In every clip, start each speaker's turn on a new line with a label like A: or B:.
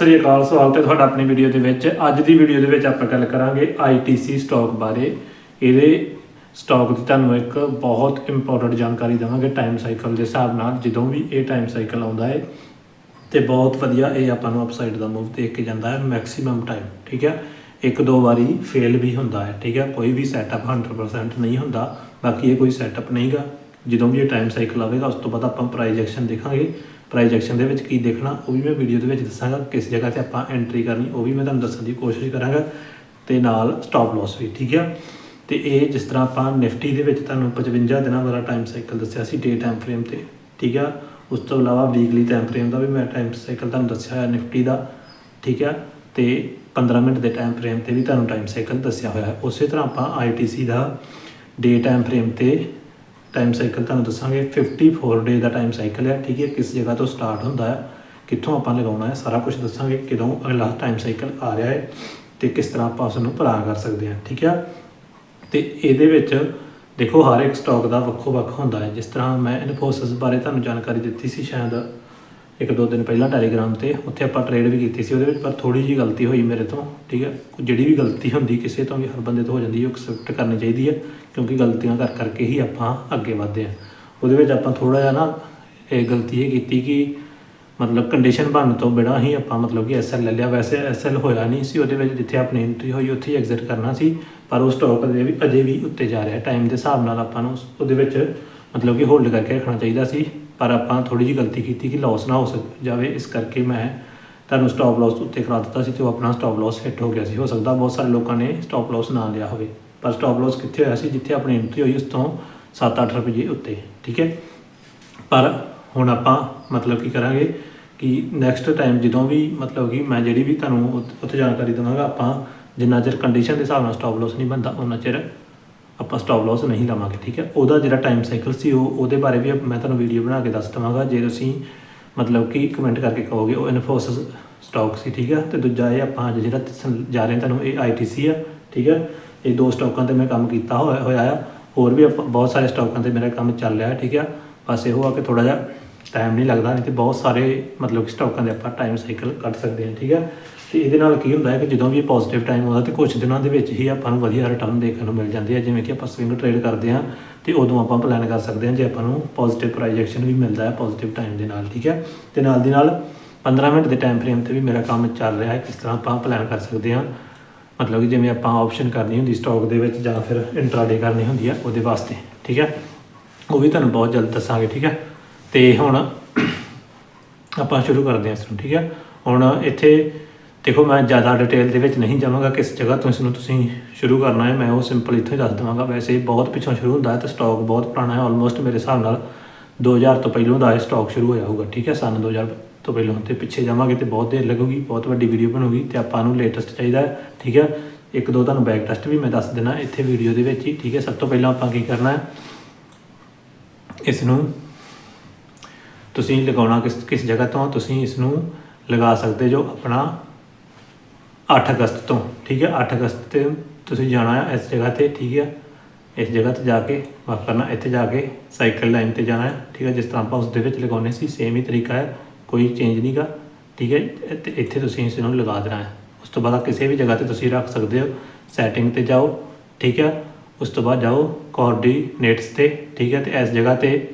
A: ਸ੍ਰੀ ਅਕਾਲ, ਸਵਾਗਤ ਹੈ ਤੁਹਾਡਾ ਆਪਣੀ ਵੀਡੀਓ ਦੇ ਵਿੱਚ। ਅੱਜ ਦੀ ਵੀਡੀਓ ਦੇ ਵਿੱਚ ਆਪਾਂ ਗੱਲ ਕਰਾਂਗੇ ITC ਸਟਾਕ ਬਾਰੇ। ਇਹਦੇ ਸਟਾਕ ਦੀ ਤੁਹਾਨੂੰ ਇੱਕ ਬਹੁਤ ਇੰਪੋਰਟੈਂਟ ਜਾਣਕਾਰੀ ਦੇਵਾਂਗੇ ਟਾਈਮ ਸਾਈਕਲ ਦੇ ਹਿਸਾਬ ਨਾਲ, ਜਦੋਂ ਵੀ ਇਹ ਟਾਈਮ ਸਾਈਕਲ ਆਉਂਦਾ ਹੈ। ਤੇ ਬਹੁਤ ਵਧੀਆ ਇਹ ਆਪਾਂ ਨੂੰ ਅਪਸਾਈਡ ਦਾ ਮੂਵ ਦੇਖ ਕੇ ਜਾਂਦਾ ਹੈ ਮੈਕਸਿਮਮ ਟਾਈਮ ਠੀਕ ਹੈ? ਇੱਕ ਦੋ ਵਾਰੀ ਫੇਲ ਵੀ ਹੁੰਦਾ ਹੈ, ਠੀਕ ਹੈ? ਕੋਈ ਵੀ ਸੈਟਅਪ 100% ਨਹੀਂ ਹੁੰਦਾ, ਬਾਕੀ ਇਹ ਕੋਈ ਸੈਟਅਪ ਨਹੀਂਗਾ। ਜਦੋਂ ਵੀ ਇਹ ਟਾਈਮ ਸਾਈਕਲ ਆਵੇਗਾ, ਉਸ ਤੋਂ ਬਾਅਦ ਆਪਾਂ ਪ੍ਰਾਈਸ ਐਕਸ਼ਨ ਦੇਖਾਂਗੇ। ਪ੍ਰਾਈਜੈਕਸ਼ਨ ਦੇ ਵਿੱਚ ਕੀ ਦੇਖਣਾ, ਉਹ ਵੀ ਮੈਂ ਵੀਡੀਓ ਦੇ ਵਿੱਚ ਦੱਸਾਂਗਾ, ਕਿਸ ਜਗ੍ਹਾ ਤੇ ਆਪਾਂ ਐਂਟਰੀ ਕਰਨੀ, ਉਹ ਵੀ ਮੈਂ ਤੁਹਾਨੂੰ ਦੱਸਣ ਦੀ ਕੋਸ਼ਿਸ਼ ਕਰਾਂਗਾ, ਤੇ ਨਾਲ ਸਟਾਪ ਲਾਸ ਵੀ, ਠੀਕ ਆ? ਤੇ ਇਹ ਜਿਸ ਤਰ੍ਹਾਂ ਆਪਾਂ ਨਿਫਟੀ ਦੇ ਵਿੱਚ ਤੁਹਾਨੂੰ 55 ਦਿਨਾਂ ਵਾਲਾ ਟਾਈਮ ਸਾਈਕਲ ਦੱਸਿਆ ਸੀ ਡੇ ਟਾਈਮ ਫਰੇਮ ਤੇ, ਠੀਕ ਆ? ਉਸ ਤੋਂ ਇਲਾਵਾ ਵੀਕਲੀ ਟਾਈਮ ਫਰੇਮ ਦਾ ਵੀ ਮੈਂ ਟਾਈਮ ਸਾਈਕਲ ਤੁਹਾਨੂੰ ਦੱਸਿਆ ਹੋਇਆ, ਨਿਫਟੀ ਦਾ, ਠੀਕ ਆ? ਤੇ 15 ਮਿੰਟ ਦੇ ਟਾਈਮ ਫਰੇਮ ਤੇ ਵੀ ਤੁਹਾਨੂੰ ਟਾਈਮ ਸਾਈਕਲ ਦੱਸਿਆ ਹੋਇਆ ਹੈ। ਉਸੇ ਤਰ੍ਹਾਂ ਆਪਾਂ ITC ਦਾ ਡੇ ਟਾਈਮ ਫਰੇਮ ਤੇ ਟਾਈਮ ਸਾਈਕਲ ਤੁਹਾਨੂੰ ਦੱਸਾਂਗੇ। 54 ਡੇ ਦਾ ਟਾਈਮ ਸਾਈਕਲ ਹੈ, ਠੀਕ ਹੈ? ਕਿਸ ਜਗ੍ਹਾ ਤੋਂ ਸਟਾਰਟ ਹੁੰਦਾ ਹੈ, ਕਿੱਥੋਂ ਆਪਾਂ ਲਗਾਉਣਾ ਹੈ, ਸਾਰਾ ਕੁਝ ਦੱਸਾਂਗੇ ਕਿਦੋਂ ਅਗਲਾ ਟਾਈਮ ਸਾਈਕਲ ਆ ਰਿਹਾ ਹੈ ਤੇ ਕਿਸ ਤਰ੍ਹਾਂ ਆਪਾਂ ਉਸ ਨੂੰ ਭਰਾ ਕਰ ਸਕਦੇ ਹਾਂ, ਠੀਕ ਹੈ? ਤੇ ਇਹਦੇ ਵਿੱਚ ਦੇਖੋ, ਹਰ ਇੱਕ ਸਟਾਕ ਦਾ ਵੱਖੋ ਵੱਖ ਹੁੰਦਾ ਹੈ। ਜਿਸ ਤਰ੍ਹਾਂ ਮੈਂ ਇਨਫੋਸਿਸ ਬਾਰੇ ਤੁਹਾਨੂੰ ਜਾਣਕਾਰੀ ਦਿੱਤੀ ਸੀ ਸ਼ਾਇਦ ਇੱਕ ਦੋ ਦਿਨ ਪਹਿਲਾਂ ਟੈਲੀਗ੍ਰਾਮ ਤੇ ਉੱਥੇ ਆਪਾਂ ਟ੍ਰੇਡ ਵੀ ਕੀਤੀ ਸੀ ਉਹਦੇ ਵਿੱਚ, ਪਰ ਥੋੜੀ ਜਿਹੀ ਗਲਤੀ ਹੋਈ ਮੇਰੇ ਤੋਂ, ਠੀਕ ਹੈ? ਜਿਹੜੀ ਵੀ ਗਲਤੀ ਹੁੰਦੀ ਕਿਸੇ ਤੋਂ ਵੀ ਹਰ ਬੰਦੇ ਤੋਂ ਹੋ ਜਾਂਦੀ ਹੈ, ਉਹ ਐਕਸੈਪਟ ਕਰਨੀ ਚਾਹੀਦੀ ਹੈ, ਕਿਉਂਕਿ ਗਲਤੀਆਂ ਕਰ ਕਰਕੇ ਹੀ ਆਪਾਂ ਅੱਗੇ ਵਧਦੇ ਹਾਂ। ਉਹਦੇ ਵਿੱਚ ਆਪਾਂ ਥੋੜਾ ਜਿਹਾ ਨਾ ਇਹ ਗਲਤੀ ਇਹ ਕੀਤੀ ਕਿ ਮਤਲਬ ਕੰਡੀਸ਼ਨ ਬਣਨ ਤੋਂ ਬਿਨਾਂ ਹੀ ਆਪਾਂ ਮਤਲਬ ਕਿ ਐਸਐਲ ਲੈ ਲਿਆ। ਵੈਸੇ ਐਸਐਲ ਹੋਇਆ ਨਹੀਂ ਸੀ ਉਹਦੇ ਵਿੱਚ, ਜਿੱਥੇ ਆਪਣੀ ਐਂਟਰੀ ਹੋਈ, ਉੱਥੇ ਹੀ ਐਗਜ਼ਿਟ ਕਰਨਾ ਸੀ, ਪਰ ਉਹ ਸਟਾਕ ਦੇ ਵੀ, ਅਜੇ ਵੀ ਉੱਤੇ ਜਾ ਰਿਹਾ ਟਾਈਮ ਦੇ ਹਿਸਾਬ ਨਾਲ ਆਪਾਂ ਨੂੰ ਉਹਦੇ ਵਿੱਚ ਮਤਲਬ ਕਿ ਹੋਲਡ ਕਰਕੇ ਰੱਖਣਾ ਚਾਹੀਦਾ ਸੀ। ਪਰ ਆਪਾਂ ਥੋੜੀ ਜਿਹੀ ਗਲਤੀ ਕੀਤੀ ਕਿ ਲਾਸ ਨਾ ਹੋ ਸਕ, ਜਾਵੇ। ਇਸ ਕਰਕੇ ਮੈਂ ਤੁਹਾਨੂੰ ਸਟਾਪ ਲਾਸ ਉੱਤੇ ਕਰਾ ਦਿੱਤਾ ਸੀ ਤੇ ਉਹ ਆਪਣਾ ਸਟਾਪ ਲਾਸ ਹਿੱਟ ਹੋ ਗਿਆ ਸੀ। ਹੋ ਸਕਦਾ ਬਹੁਤ ਸਾਰੇ ਲੋਕਾਂ ਨੇ ਸਟਾਪ ਲਾਸ ਨਾ ਲਿਆ ਹੋਵੇ। ਪਰ ਸਟਾਪ ਲਾਸ ਕਿੱਥੇ ਹੋਇਆ ਸੀ? ਜਿੱਥੇ ਆਪਣੀ ਐਂਟਰੀ ਹੋਈ, ਉਸ ਤੋਂ 7-8 ਰੁਪਏ ਉੱਤੇ, ਠੀਕ ਹੈ? ਪਰ ਹੁਣ ਆਪਾਂ ਮਤਲਬ ਕੀ ਕਰਾਂਗੇ ਕਿ ਨੈਕਸਟ ਟਾਈਮ ਜਦੋਂ ਵੀ ਮਤਲਬ ਕਿ ਮੈਂ ਜਿਹੜੀ ਵੀ ਤੁਹਾਨੂੰ ਉੱਥ- ਉੱਥੇ ਜਾਣਕਾਰੀ ਦਵਾਂਗਾ, ਆਪਾਂ ਜਿੰਨਾ ਚਿਰ ਕੰਡੀਸ਼ਨ ਦੇ ਹਿਸਾਬ ਨਾਲ ਸਟਾਪ ਲਾਸ ਨਹੀਂ ਬਣਦਾ ਉਹਨਾਂ ਚਿਰ ਆਪਾਂ ਸਟਾਪ ਲਾਸ ਨਹੀਂ ਲਵਾਂਗੇ, ਠੀਕ ਹੈ? ਉਹਦਾ ਜਿਹੜਾ ਟਾਈਮ ਸਾਈਕਲ ਸੀ, ਉਹ ਉਹਦੇ ਬਾਰੇ ਵੀ ਮੈਂ ਤੁਹਾਨੂੰ ਵੀਡੀਓ ਬਣਾ ਕੇ ਦੱਸ ਦਵਾਂਗਾ। ਜੇ ਤੁਸੀਂ ਮਤਲਬ ਕਿ ਕਮੈਂਟ ਕਰਕੇ ਕਹੋਗੇ ਉਹ ਇਨਫੋਸਿਸ ਸਟਾਕ ਸੀ, ਠੀਕ ਹੈ? ਤੇ ਦੂਜਾ ਇਹ ਆਪਾਂ ਅੱਜ ਜਿਹੜਾ ਜਾ ਰਹੇ ਹਾਂ ਤੁਹਾਨੂੰ, ਇਹ ITC ਆ, ਠੀਕ ਹੈ? ਇਹ ਦੋ ਸਟਾਕਾਂ ਤੇ ਮੈਂ ਕੰਮ ਕੀਤਾ ਹੋਇਆ ਹੋਇਆ ਆ। ਹੋਰ ਵੀ ਆਪਾਂ ਬਹੁਤ ਸਾਰੇ ਸਟਾਕਾਂ ਤੇ ਮੇਰਾ ਕੰਮ ਚੱਲ ਰਿਹਾ, ਠੀਕ ਆ ਬਸ ਇਹੋ ਆ ਕਿ ਥੋੜਾ ਜਿਹਾ ਟਾਈਮ ਨਹੀਂ ਲੱਗਦਾ, ਨਹੀਂ ਤੇ ਬਹੁਤ ਸਾਰੇ ਮਤਲਬ ਕਿ ਸਟਾਕਾਂ ਦੇ ਆਪਾਂ ਟਾਈਮ ਸਾਈਕਲ ਕੱਢ ਸਕਦੇ ਹਾਂ, ਠੀਕ ਹੈ? ਤੇ ਇਹਦੇ ਨਾਲ ਕੀ ਹੁੰਦਾ ਹੈ ਕਿ ਜਦੋਂ ਵੀ ਪੋਜ਼ਿਟਿਵ ਟਾਈਮ ਆਉਂਦਾ ਤੇ ਕੁਝ ਦਿਨਾਂ ਦੇ ਵਿੱਚ ਹੀ ਆਪਾਂ ਨੂੰ ਵਧੀਆ ਰਿਟਰਨ ਦੇਖਣ ਨੂੰ ਮਿਲ ਜਾਂਦੀ ਹੈ, ਜਿਵੇਂ ਕਿ ਆਪਾਂ ਸਵਿੰਗ ਟ੍ਰੇਡ ਕਰਦੇ ਹਾਂ ਤੇ ਉਦੋਂ ਆਪਾਂ ਪਲਾਨ ਕਰ ਸਕਦੇ ਹਾਂ ਜੇ ਆਪਾਂ ਨੂੰ ਪੋਜ਼ਿਟਿਵ ਪ੍ਰਾਈਜੈਕਸ਼ਨ ਵੀ ਮਿਲਦਾ ਹੈ ਪੋਜ਼ਿਟਿਵ ਟਾਈਮ ਦੇ ਨਾਲ, ਠੀਕ ਹੈ? ਤੇ ਨਾਲ ਦੀ ਨਾਲ 15 ਮਿੰਟ ਦੇ ਟਾਈਮ ਫਰੇਮ ਤੇ ਵੀ ਮੇਰਾ ਕੰਮ ਚੱਲ ਰਿਹਾ ਹੈ, ਕਿਸ ਤਰ੍ਹਾਂ ਆਪਾਂ ਪਲਾਨ ਕਰ ਸਕਦੇ ਹਾਂ। ਮਤਲਬ ਕਿ ਜਿਵੇਂ ਆਪਾਂ ਆਪਸ਼ਨ ਕਰਨੀ ਹੁੰਦੀ ਸਟਾਕ ਦੇ ਵਿੱਚ ਜਾਂ ਫਿਰ ਇੰਟਰਾਡੇ ਕਰਨੀ ਹੁੰਦੀ ਹੈ ਉਹਦੇ ਵਾਸਤੇ, ਠੀਕ ਹੈ? ਉਹ ਵੀ ਤੁਹਾਨੂੰ ਬਹੁਤ ਜਲਦ ਦੱਸਾਂਗੇ, ਠੀਕ ਹੈ? ਤੇ ਹੁਣ ਆਪਾਂ ਸ਼ੁਰੂ ਕਰਦੇ ਹਾਂ ਇਸ ਨੂੰ, ਠੀਕ ਹੈ? ਹੁਣ ਇੱਥੇ ਦੇਖੋ, ਮੈਂ ਜ਼ਿਆਦਾ ਡਿਟੇਲ ਦੇ ਵਿੱਚ ਨਹੀਂ ਜਾਵਾਂਗਾ ਕਿਸ ਜਗ੍ਹਾ ਤੋਂ ਇਸ ਨੂੰ ਤੁਸੀਂ ਸ਼ੁਰੂ ਕਰਨਾ ਹੈ। ਮੈਂ ਉਹ ਸਿੰਪਲ ਇੱਥੋਂ ਹੀ ਦੱਸ ਦਵਾਂਗਾ। ਵੈਸੇ ਬਹੁਤ ਪਿੱਛੋਂ ਸ਼ੁਰੂ ਹੁੰਦਾ ਹੈ ਤੇ ਸਟਾਕ ਬਹੁਤ ਪੁਰਾਣਾ ਹੈ। ਆਲਮੋਸਟ ਮੇਰੇ ਹਿਸਾਬ ਨਾਲ 2000 ਤੋਂ ਪਹਿਲਾਂ ਦਾ ਇਹ ਸਟਾਕ ਸ਼ੁਰੂ ਹੋਇਆ ਹੋਊਗਾ, ਠੀਕ ਹੈ? ਸਨ 2000 ਤੋਂ ਪਹਿਲਾਂ। ਤੇ ਪਿੱਛੇ ਜਾਵਾਂਗੇ ਤੇ ਬਹੁਤ ਦੇਰ ਲੱਗੂਗੀ, ਬਹੁਤ ਵੱਡੀ ਵੀਡੀਓ ਬਣੂਗੀ ਤੇ ਆਪਾਂ ਨੂੰ ਲੇਟੈਸਟ ਚਾਹੀਦਾ ਹੈ, ਠੀਕ ਹੈ? ਇੱਕ ਦੋ ਤੁਹਾਨੂੰ ਬੈਕ ਟੈਸਟ ਵੀ ਮੈਂ ਦੱਸ ਦੇਣਾ ਇੱਥੇ ਵੀਡੀਓ ਦੇ ਵਿੱਚ ਹੀ, ਠੀਕ ਹੈ? ਸਭ ਤੋਂ ਪਹਿਲਾਂ ਆਪਾਂ ਕੀ ਕਰਨਾ ਹੈ? ਇਸ ਨੂੰ ਤੁਸੀਂ ਲਗਾਉਣਾ ਕਿਸ ਕਿਸ ਜਗ੍ਹਾ ਤੋਂ ਤੁਸੀਂ ਇਸ ਨੂੰ ਲਗਾ ਸਕਦੇ ਜੋ ਆਪਣਾ 8 ਅਗਸਤ ਤੋਂ, ਠੀਕ ਹੈ 8 ਅਗਸਤ ਤੇ ਤੁਸੀਂ ਜਾਣਾ ਹੈ ਇਸ ਜਗ੍ਹਾ ਤੇ, ਠੀਕ ਹੈ। ਇਸ ਜਗ੍ਹਾ ਤੇ ਜਾ ਕੇ ਮਾਫ ਕਰਨਾ, ਇੱਥੇ ਜਾ ਕੇ ਸਾਈਕਲ ਲਾਈਨ ਤੇ ਜਾਣਾ ਹੈ, ਠੀਕ ਹੈ। ਜਿਸ ਤਰ੍ਹਾਂ ਆਪਾਂ ਉਸ ਦੇ ਵਿੱਚ ਲਗਾਉਣੇ ਸੀ ਸੇਮ ਹੀ ਤਰੀਕਾ ਹੈ, ਕੋਈ ਚੇਂਜ ਨਹੀਂਗਾ ਠੀਕ ਹੈ। ਤੇ ਇੱਥੇ ਤੁਸੀਂ ਇਸ ਨੂੰ ਲਗਾ ਦੇਣਾ ਹੈ। ਉਸ ਤੋਂ ਬਾਅਦ ਕਿਸੇ ਵੀ ਜਗ੍ਹਾ ਤੇ ਤੁਸੀਂ ਰੱਖ ਸਕਦੇ ਹੋ ਸੈਟਿੰਗ ਤੇ ਜਾਓ, ਠੀਕ ਹੈ। ਉਸ ਤੋਂ ਬਾਅਦ ਜਾਓ ਕੋਆਰਡੀਨੇਟਸ ਤੇ, ਠੀਕ ਹੈ। ਤੇ ਇਸ ਜਗ੍ਹਾ ਤੇ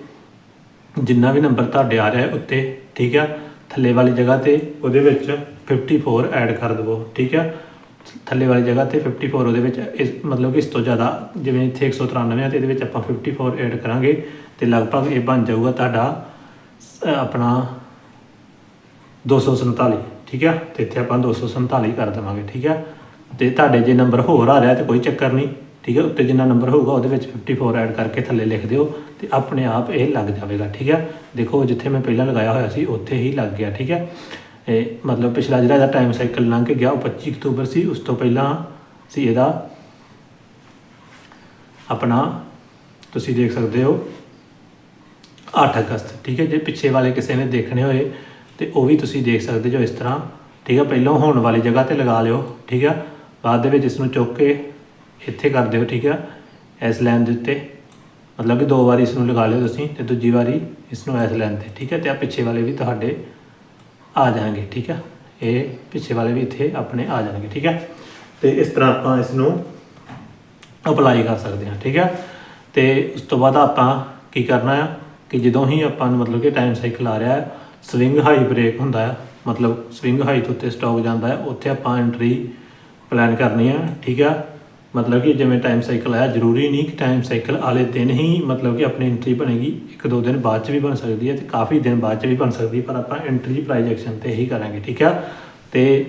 A: ਜਿੰਨਾ ਵੀ ਨੰਬਰ ਤੁਹਾਡੇ ਆ ਰਿਹਾ ਹੈ ਉੱਤੇ, ਠੀਕ ਹੈ। ਥੱਲੇ ਵਾਲੀ ਜਗ੍ਹਾ ਤੇ, ਉਹਦੇ ਵਿੱਚ 54 ਐਡ ਕਰ ਦਵੋ ਠੀਕ ਹੈ ਥੱਲੇ ਵਾਲੀ ਜਗ੍ਹਾ ਤੇ 54 ਉਹਦੇ ਵਿੱਚ ਇਸ ਮਤਲਬ ਕਿ ਇਸ ਤੋਂ ਜ਼ਿਆਦਾ ਜਿਵੇਂ ਇੱਥੇ 193 ਹੈ ਤੇ ਇਹਦੇ ਵਿੱਚ ਆਪਾਂ 54 ਐਡ ਕਰਾਂਗੇ ਤੇ ਲਗਭਗ ਇਹ ਬਣ ਜਾਊਗਾ ਤੁਹਾਡਾ ਅ, ਆਪਣਾ 247 ਠੀਕ ਹੈ ਤੇ ਇੱਥੇ ਆਪਾਂ 247 ਕਰ ਦੇਵਾਂਗੇ ਠੀਕ ਹੈ ਤੇ ਤੁਹਾਡੇ ਜੇ ਨੰਬਰ ਹੋਰ ਆ ਰਿਹਾ ਤੇ ਕੋਈ ਚੱਕਰ ਨਹੀਂ ਠੀਕ ਹੈ ਉੱਤੇ ਜਿੰਨਾ ਨੰਬਰ ਹੋਊਗਾ ਉਹਦੇ ਵਿੱਚ 54 ਐਡ ਕਰਕੇ ਥੱਲੇ ਲਿਖ ਦਿਓ ਤੇ ਆਪਣੇ ਆਪ ਇਹ ਲੱਗ ਜਾਵੇਗਾ ਠੀਕ ਹੈ ਦੇਖੋ ਜਿੱਥੇ ਮੈਂ ਪਹਿਲਾਂ ਲਗਾਇਆ ਹੋਇਆ ਸੀ ਉੱਥੇ ਹੀ ਲੱਗ ਗਿਆ ਠੀਕ ਹੈ ਮਤਲਬ ਪਿਛਲਾ ਜਿਹੜਾ ਇਹਦਾ ਟਾਈਮ ਸਾਈਕਲ ਲੰਘ ਕੇ ਗਿਆ, ਉਹ 25 ਅਕਤੂਬਰ ਸੀ, ਉਸ ਤੋਂ ਪਹਿਲਾਂ ਸੀ ਇਹਦਾ ਆਪਣਾ, ਤੁਸੀਂ ਦੇਖ ਸਕਦੇ ਹੋ 8 ਅਗਸਤ, ਠੀਕ ਹੈ, ਜੇ ਪਿੱਛੇ ਵਾਲੇ ਕਿਸੇ ਨੇ ਦੇਖਣੇ ਹੋਏ, ਤੇ ਉਹ ਵੀ ਤੁਸੀਂ ਦੇਖ ਸਕਦੇ ਜੋ ਇਸ ਤਰ੍ਹਾਂ, ਠੀਕ ਹੈ, ਪਹਿਲਾਂ ਹੋਣ ਵਾਲੀ ਜਗ੍ਹਾ ਤੇ ਲਗਾ ਲਿਓ, ਠੀਕ ਹੈ, ਬਾਅਦ ਦੇ ਵਿੱਚ ਇਸ ਨੂੰ ਚੁੱਕ ਕੇ ਇੱਥੇ ਕਰ ਦਿਓ, ਠੀਕ ਹੈ, ਇਸ ਲਾਈਨ ਦੇ ਉੱਤੇ, ਮਤਲਬ ਕਿ ਦੋ ਵਾਰੀ ਇਸ ਨੂੰ ਲਗਾ ਲਿਓ ਤੁਸੀਂ, ਤੇ ਦੂਜੀ ਵਾਰੀ ਇਸ ਨੂੰ ਇਸ ਲਾਈਨ ਤੇ, ਠੀਕ ਹੈ, ਤੇ ਆ ਪਿੱਛੇ ਵਾਲੇ ਵੀ ਤੁਹਾਡੇ ਆ ਜਾਣਗੇ, ਠੀਕ ਹੈ ਇਹ ਪਿੱਛੇ ਵਾਲੇ ਵੀ ਇੱਥੇ ਆਪਣੇ ਆ ਜਾਣਗੇ, ਠੀਕ ਹੈ ਤੇ ਇਸ ਤਰ੍ਹਾਂ ਆਪਾਂ ਇਸ ਨੂੰ ਅਪਲਾਈ ਕਰ ਸਕਦੇ ਹਾਂ, ਠੀਕ ਹੈ ਤੇ ਉਸ ਤੋਂ ਬਾਅਦ ਆਪਾਂ ਕੀ ਕਰਨਾ ਹੈ ਕਿ ਜਦੋਂ ਹੀ ਆਪਾਂ ਨੂੰ ਮਤਲਬ ਕਿ ਟਾਈਮ ਸਾਈਕਲ ਆ ਰਿਹਾ ਹੈ ਸਵਿੰਗ ਹਾਈ ਬ੍ਰੇਕ ਹੁੰਦਾ ਹੈ, ਮਤਲਬ ਸਵਿੰਗ ਹਾਈ ਤੋਂ ਉੱਤੇ ਸਟਾਕ ਜਾਂਦਾ ਹੈ, ਉੱਥੇ ਆਪਾਂ ਐਂਟਰੀ ਪਲਾਨ ਕਰਨੀ ਹੈ ਠੀਕ ਹੈ ਮਤਲਬ ਕਿ ਜਿਵੇਂ ਟਾਈਮ ਸਾਈਕਲ ਆਇਆ ਜ਼ਰੂਰੀ ਨਹੀਂ ਕਿ ਟਾਈਮ ਸਾਈਕਲ ਵਾਲੇ ਦਿਨ ਹੀ ਮਤਲਬ ਕਿ ਆਪਣੀ ਐਂਟਰੀ ਬਣੇਗੀ, ਇੱਕ ਦੋ ਦਿਨ ਬਾਅਦ ਚ ਵੀ ਬਣ ਸਕਦੀ ਹੈ ਤੇ ਕਾਫੀ ਦਿਨ ਬਾਅਦ ਚ ਵੀ ਬਣ ਸਕਦੀ ਹੈ, ਪਰ ਆਪਾਂ ਐਂਟਰੀ ਪ੍ਰਾਈਸ ਐਕਸ਼ਨ ਤੇ ਹੀ ਕਰਾਂਗੇ, ਠੀਕ ਹੈ ਤੇ